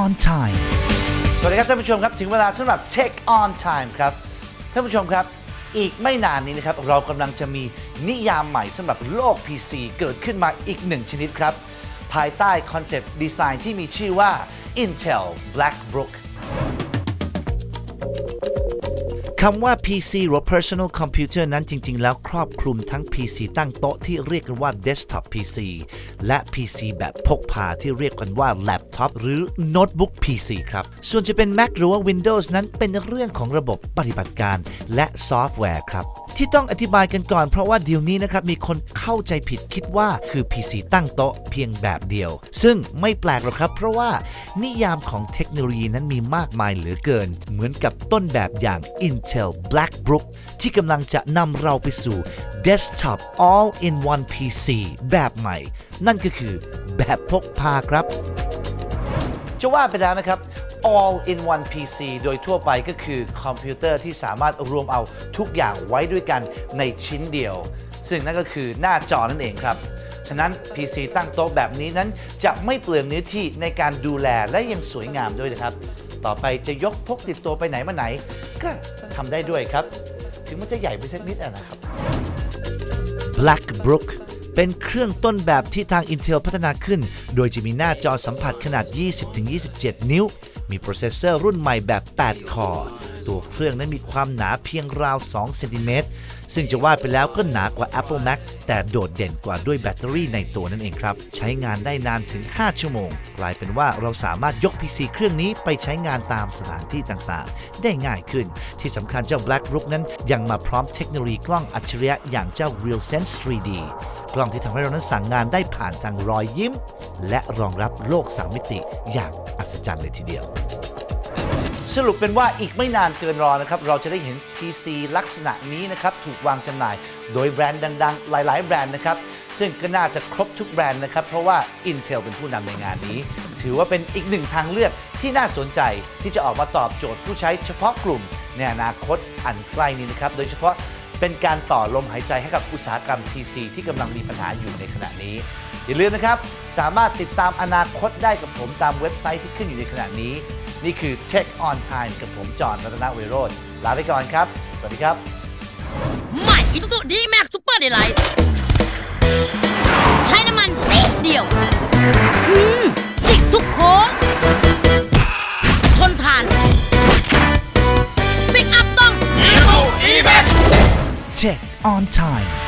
on time สวัสดีครับท่านผู้ชมครับ ถึงเวลาสำหรับ Check on Time ครับ ท่านผู้ชมครับ อีกไม่นานนี้นะครับ เรากำลังจะมีนิยามใหม่สำหรับโลก PC เกิดขึ้นมาอีกหนึ่งชนิดครับ ภายใต้คอนเซปต์ดีไซน์ที่มีชื่อว่า Intel Blackbrook คำว่า PC หรือ Personal Computer นั้นจริง ๆ แล้วครอบคลุมทั้ง PC ตั้งโต๊ะที่เรียกกันว่า Desktop PC และ PC แบบพกพาที่เรียกกันว่า Laptop หรือ Notebook PC ครับ ส่วนจะเป็น Mac หรือว่า Windows นั้นเป็นเรื่องของระบบปฏิบัติการและซอฟต์แวร์ครับ ที่ต้องอธิบายกันก่อนเพราะว่าเดี๋ยวนี้นะครับมีคนเข้าใจผิดคิดว่าคือ PC ตั้งโต๊ะเพียงแบบเดียว ซึ่งไม่แปลกหรอกครับ เพราะว่านิยามของเทคโนโลยีนั้นมีมากมายเหลือเกิน เหมือนกับต้นแบบอย่าง Intel Blackbrook ที่กำลังจะนำเราไปสู่ Desktop All-in-One PC แบบใหม่ นั่นก็คือแบบพกพาครับ จะว่าไปแล้วนะครับ all in one PC โดยทั่วไปก็คือคอมพิวเตอร์ที่สามารถรวมเอาทุกอย่างไว้ด้วยกันในชิ้นเดียว ซึ่งนั่นก็คือหน้าจอนั่นเองครับ ฉะนั้น PC ตั้งโต๊ะแบบนี้นั้นจะไม่เปลืองเนื้อที่ในการดูแลและยังสวยงามด้วยนะครับ ต่อไปจะยกพกติดตัวไปไหนมาไหน ก็ทำได้ด้วยครับ ถึงมันจะใหญ่ไปสักนิดอะนะครับ Blackbrook เป็นเครื่องต้นแบบที่ทาง Intel พัฒนาขึ้น โดยจะมีหน้าจอสัมผัสขนาด 20-27 นิ้ว มีโปรเซสเซอร์รุ่นใหม่แบบ 8 คอร์ ตัวเครื่องนั้นมีความหนาเพียงราว 2 เซนติเมตร ซึ่งจะว่าไปแล้วก็หนากว่า Apple Mac แต่โดดเด่นกว่าด้วยแบตเตอรี่ในตัวนั่นเองครับ ใช้งานได้นานถึง 5 ชั่วโมง กลายเป็นว่าเราสามารถยก PC เครื่องนี้ไปใช้งานตามสถานที่ต่างๆ ได้ง่ายขึ้น ที่สำคัญเจ้า Black Book นั้นยังมาพร้อมเทคโนโลยีกล้องอัจฉริยะอย่างเจ้า RealSense 3D กล้องที่ทำให้เรานั้นสั่งงานได้ผ่านทางรอยยิ้ม และรองรับโลกสามมิติอย่างอัศจรรย์เลยทีเดียว สรุปเป็นว่าอีกไม่นานเกินรอนะครับ เราจะได้เห็น PC ลักษณะนี้นะครับ ถูกวางจำหน่าย โดยแบรนด์ดังๆ หลายๆ แบรนด์นะครับ ซึ่งก็น่าจะครบทุกแบรนด์นะครับ เพราะว่า Intel เป็นผู้นำในงานนี้ ถือว่าเป็นอีกหนึ่งทางเลือกที่น่าสนใจที่จะออกมาตอบโจทย์ผู้ใช้เฉพาะกลุ่มในอนาคตอันใกล้นี้นะครับ โดยเฉพาะ เป็นการต่อลมหายใจให้กับอุตสาหกรรม PC ที่กำลังมีปัญหาอยู่ในขณะนี้ อย่าลืมนะครับ สามารถติดตามอนาคตได้กับผมตามเว็บไซต์ที่ขึ้นอยู่ในขณะนี้ นี่คือ Check on Time กับผมจอห์นรัตนเวโรธลาไปก่อนครับ สวัสดีครับ ใหม่อีตุดีแม็กซูเปอร์เดลไลท์ Check on time